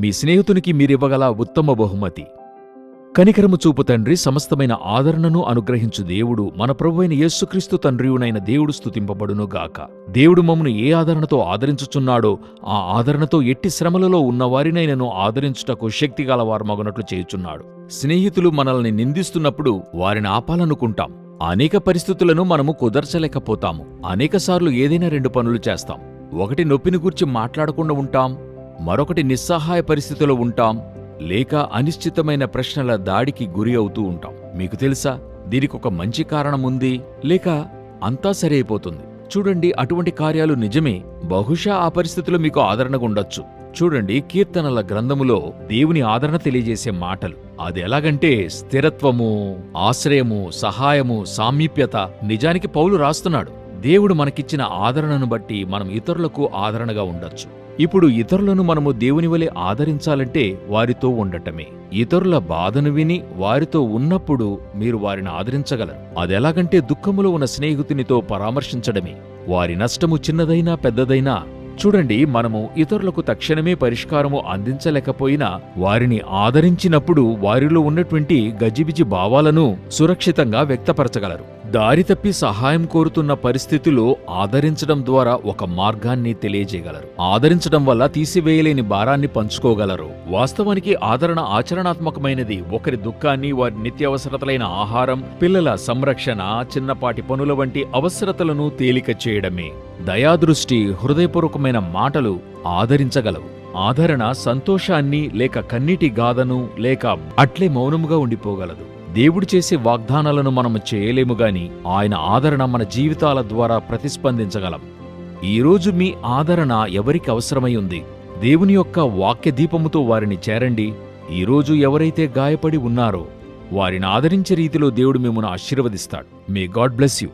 మీ స్నేహితునికి మీరివ్వగల ఉత్తమ బహుమతి. కనికరము చూపు తండ్రి సమస్తమైన ఆదరణను అనుగ్రహించు దేవుడు మన ప్రభువైన యేసుక్రీస్తు తండ్రియునైన దేవుడు స్థుతింపబడునుగాక దేవుడు మమ్మను ఏ ఆదరణతో ఆదరించుచున్నాడో ఆ ఆదరణతో ఎట్టి శ్రమలలో ఉన్నవారినైనను ఆదరించుటకు శక్తి మగనట్లు చేయుచున్నాడు. స్నేహితులు మనల్ని నిందిస్తున్నప్పుడు వారిని ఆపాలనుకుంటాం. అనేక పరిస్థితులను మనము కుదర్చలేకపోతాము. అనేకసార్లు ఏదైనా రెండు పనులు చేస్తాం. ఒకటి నొప్పిని గూర్చి మాట్లాడకుండా ఉంటాం. మరొకటి నిస్సహాయ పరిస్థితిలో ఉంటాం లేక అనిశ్చితమైన ప్రశ్నల దాడికి గురి అవుతూ ఉంటాం. మీకు తెలుసా? దీనికొక మంచి కారణం ఉంది లేక అంతా సరి అయిపోతుంది చూడండి అటువంటి కార్యాలు నిజమే. బహుశా ఆ పరిస్థితిలో మీకు ఆదరణగా ఉండొచ్చు. చూడండి కీర్తనల గ్రంథములో దేవుని ఆదరణ తెలియజేసే మాటలు. అది ఎలాగంటే స్థిరత్వము ఆశ్రయము సహాయము సామీప్యత నిజానికి పౌలు రాస్తున్నాడు. దేవుడు మనకిచ్చిన ఆదరణను బట్టి మనం ఇతరులకు ఆదరణగా ఉండొచ్చు. ఇప్పుడు ఇతరులను మనము దేవుని వలె ఆదరించాలంటే వారితో ఉండటమే. ఇతరుల బాధను విని వారితో ఉన్నప్పుడు మీరు వారిని ఆదరించగలరు. అదెలాగంటే దుఃఖములో ఉన్న స్నేహితునితో పరామర్శించడమే. వారి నష్టము చిన్నదైనా పెద్దదైనా చూడండి మనము ఇతరులకు తక్షణమే పరిష్కారము అందించలేకపోయినా వారిని ఆదరించినప్పుడు వారిలో ఉన్నటువంటి గజిబిజి భావాలను సురక్షితంగా వ్యక్తపరచగలరు. దారి తప్పి సహాయం కోరుతున్న పరిస్థితిలో ఆదరించడం ద్వారా ఒక మార్గాన్ని తెలియజేయగలరు. ఆదరించడం వల్ల తీసివేయలేని భారాన్ని పంచుకోగలరు. వాస్తవానికి ఆదరణ ఆచరణాత్మకమైనది. ఒకరి దుఃఖాన్ని వారి నిత్యావసరతలైన ఆహారం పిల్లల సంరక్షణ చిన్నపాటి పనుల వంటి అవసరతలను తేలిక చేయడమే. దయాదృష్టి హృదయపూర్వకమైన మాటలు ఆదరించగలవు. ఆదరణ సంతోషాన్ని లేక కన్నీటి గాథను లేక అట్లే మౌనముగా ఉండిపోగలదు. దేవుడు చేసే వాగ్దానాలను మనం చేయలేము గాని ఆయన ఆదరణ మన జీవితాల ద్వారా ప్రతిస్పందించగలం. ఈరోజు మీ ఆదరణ ఎవరికి అవసరమై ఉంది? దేవుని యొక్క వాక్య దీపముతో వారిని చేరండి. ఈరోజు ఎవరైతే గాయపడి ఉన్నారో వారిని ఆదరించే రీతిలో దేవుడు మిమ్మల్ని ఆశీర్వదిస్తాడు. May God bless you.